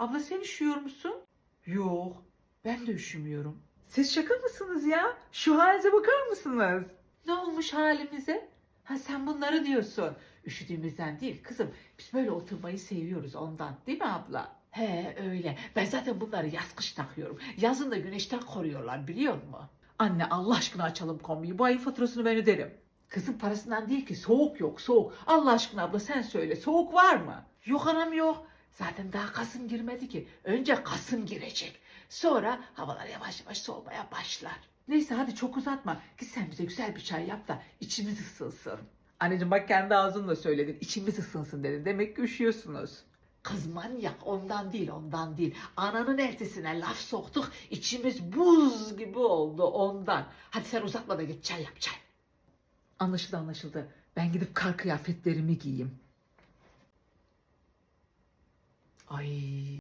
Abla sen üşüyor musun? Yok. Ben de üşümüyorum. Siz şaka mısınız ya? Şu halinize bakar mısınız? Ne olmuş halimize? Ha sen bunları diyorsun. Üşüdüğümüzden değil kızım. Biz böyle oturmayı seviyoruz ondan. Değil mi abla? He öyle. Ben zaten bunları yaz kış takıyorum. Yazın da güneşten koruyorlar biliyor musun? Anne Allah aşkına açalım kombiyi. Bu ayın faturasını ben öderim. Kızın parasından değil ki soğuk yok soğuk. Allah aşkına abla sen söyle soğuk var mı? Yok anam yok. Zaten daha Kasım girmedi ki. Önce Kasım girecek. Sonra havalar yavaş yavaş soğumaya başlar. Neyse hadi çok uzatma. Git sen bize güzel bir çay yap da içimiz ısınsın. Anneciğim bak kendi ağzınla söyledin. İçimiz ısınsın dedin. Demek ki üşüyorsunuz. Kız manyak ondan değil ondan değil. Ananın ertesine laf soktuk. içimiz buz gibi oldu ondan. Hadi sen uzatma da git çay yap çay. Anlaşıldı anlaşıldı. Ben gidip kar kıyafetlerimi giyeyim. Ay